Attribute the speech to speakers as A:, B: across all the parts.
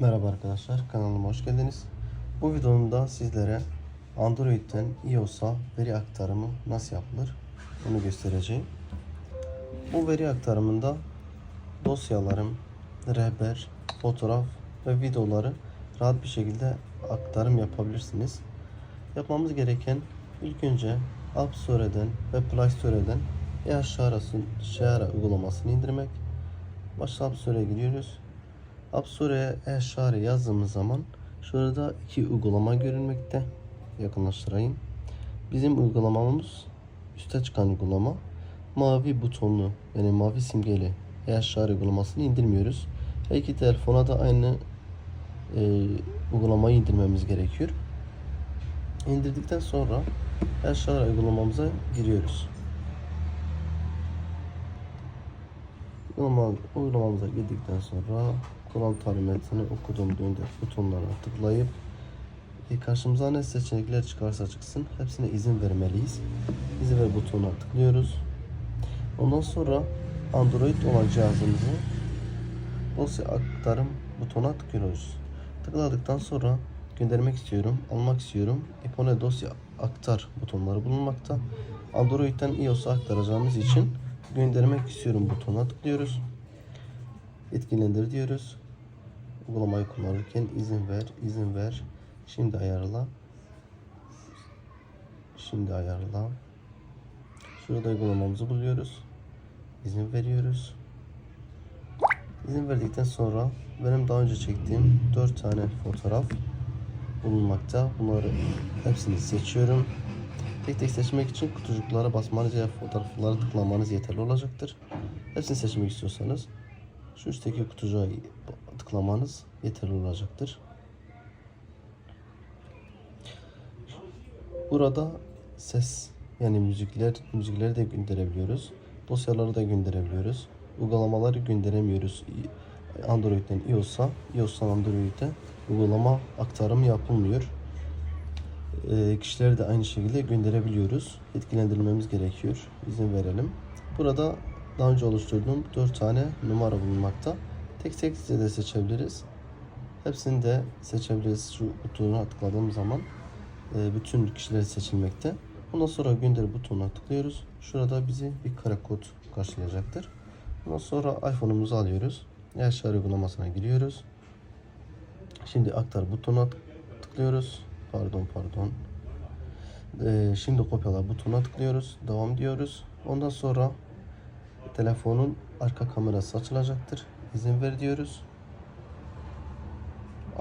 A: Merhaba arkadaşlar kanalıma hoş geldiniz. Bu videomda sizlere Android'den iOS'a veri aktarımı nasıl yapılır bunu göstereceğim. Bu veri aktarımında dosyalarım, rehber, fotoğraf ve videoları rahat bir şekilde aktarım yapabilirsiniz. Yapmamız gereken ilk önce App Store'den ve Play Store'den eAşara uygulamasını indirmek. Başta App Store'ya gidiyoruz. App Store'ya eşare yazdığımız zaman şurada iki uygulama görünmekte. Yakınlaştırayım. Bizim uygulamamız üste çıkan uygulama. Mavi butonlu yani mavi simgeli eşare uygulamasını indirmiyoruz. Her iki telefona da aynı e, uygulamayı indirmemiz gerekiyor. İndirdikten sonra eşare uygulamamıza giriyoruz. Uygulama, uygulamamıza girdikten sonra kullanım talimatını okuduğumda butonlara tıklayıp e, karşımıza ne seçenekler çıkarsa çıksın hepsine izin vermeliyiz. İzin ver butonuna tıklıyoruz. Ondan sonra Android olan cihazımızı dosya aktarım butonuna tıklıyoruz. Tıkladıktan sonra göndermek istiyorum, almak istiyorum. Ipone dosya aktar butonları bulunmakta. Android'den iOS'a aktaracağımız için göndermek istiyorum butonuna tıklıyoruz. Etkilendir diyoruz. Uygulamayı kullanırken izin ver, izin ver. Şimdi ayarla. Şimdi ayarla. Şurada uygulamamızı buluyoruz. İzin veriyoruz. İzin verdikten sonra benim daha önce çektiğim 4 tane fotoğraf bulunmakta. Bunları hepsini seçiyorum. Tek tek seçmek için kutucuklara basmanız ya fotoğraflara tıklamanız yeterli olacaktır. Hepsini seçmek istiyorsanız şu üstteki kutucuğa tıklamanız yeterli olacaktır. Burada ses yani müzikler müzikleri de gönderebiliyoruz. Dosyaları da gönderebiliyoruz. Uygulamaları gönderemiyoruz. Android'den iOS'a, iOS'tan Android'e uygulama aktarımı yapılmıyor. E, kişileri de aynı şekilde gönderebiliyoruz. Etkilendirmemiz gerekiyor. İzin verelim. Burada daha önce oluşturduğum 4 tane numara bulunmakta. Tek tek size de seçebiliriz. Hepsini de seçebiliriz. Şu butona tıkladığım zaman e, bütün kişiler seçilmekte. Ondan sonra gönder butonuna tıklıyoruz. Şurada bizi bir kare kod karşılayacaktır. Ondan sonra iPhone'umuzu alıyoruz. Eşya uygulamasına giriyoruz. Şimdi aktar butonuna tıklıyoruz. Pardon pardon. Ee, şimdi kopyala butonuna tıklıyoruz. Devam diyoruz. Ondan sonra telefonun arka kamerası açılacaktır. İzin ver diyoruz.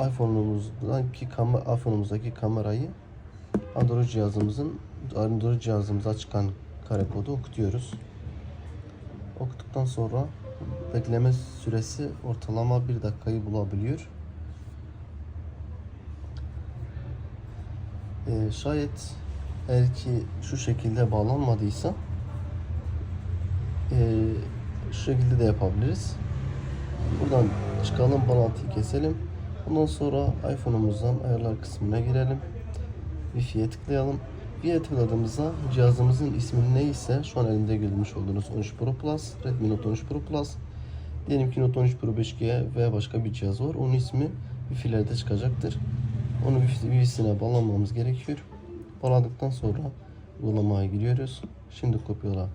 A: iPhone'umuzdaki kamer iPhone'umuzdaki kamerayı Android cihazımızın Android cihazımıza çıkan kare kodu okutuyoruz. Okuduktan sonra bekleme süresi ortalama bir dakikayı bulabiliyor. Ee, şayet eğer ki şu şekilde bağlanmadıysa ee, şu şekilde de yapabiliriz. Buradan çıkalım, bağlantıyı keselim. Ondan sonra iPhone'umuzdan ayarlar kısmına girelim. Wi-Fi'ye tıklayalım. Wi-Fi'ye tıkladığımızda cihazımızın ismi neyse şu an elimde görmüş olduğunuz 13 Pro Plus, Redmi Note 13 Pro Plus. Diyelim ki Note 13 Pro 5G veya başka bir cihaz var. Onun ismi Wi-Fi'lerde çıkacaktır. Onu Wi-Fi'sine bağlamamız gerekiyor. Bağladıktan sonra uygulamaya giriyoruz. Şimdi kopyala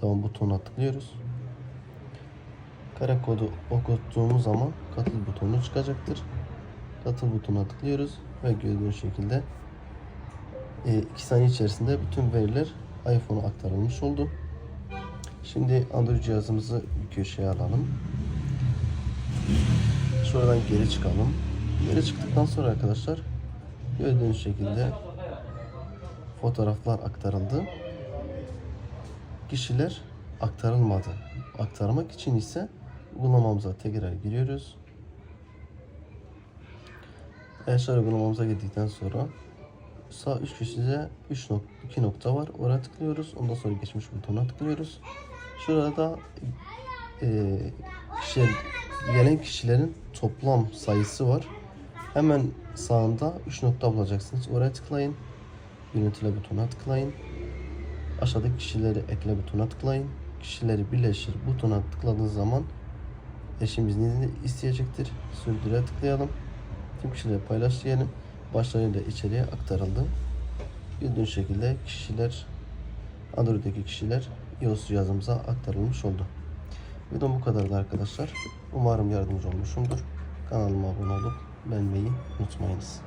A: tamam butonuna tıklıyoruz. Kare kodu okuttuğumuz zaman katıl butonu çıkacaktır. Katıl butonuna tıklıyoruz ve gördüğünüz şekilde 2 saniye içerisinde bütün veriler iPhone'a aktarılmış oldu. Şimdi Android cihazımızı köşeye alalım. Şuradan geri çıkalım. Geri çıktıktan sonra arkadaşlar gördüğünüz şekilde fotoğraflar aktarıldı. Kişiler aktarılmadı. Aktarmak için ise uygulamamıza tekrar giriyoruz. Eşar uygulamamıza girdikten sonra sağ üst köşede 3 nok 2 nokta var. Oraya tıklıyoruz. Ondan sonra geçmiş butonuna tıklıyoruz. Şurada e, kişi, gelen kişilerin toplam sayısı var. Hemen sağında 3 nokta bulacaksınız. Oraya tıklayın. Yönetle butonuna tıklayın. Aşağıdaki kişileri ekle butonuna tıklayın. kişileri birleştir butona tıkladığınız zaman eşimizin izni isteyecektir. Sürdüre tıklayalım. Tüm kişilere paylaş diyelim. Başlarıyla içeriye aktarıldı. Bildiğin şekilde kişiler Android'deki kişiler iOS cihazımıza aktarılmış oldu. Videom bu kadardı arkadaşlar. Umarım yardımcı olmuşumdur. Kanalıma abone olup beğenmeyi unutmayınız.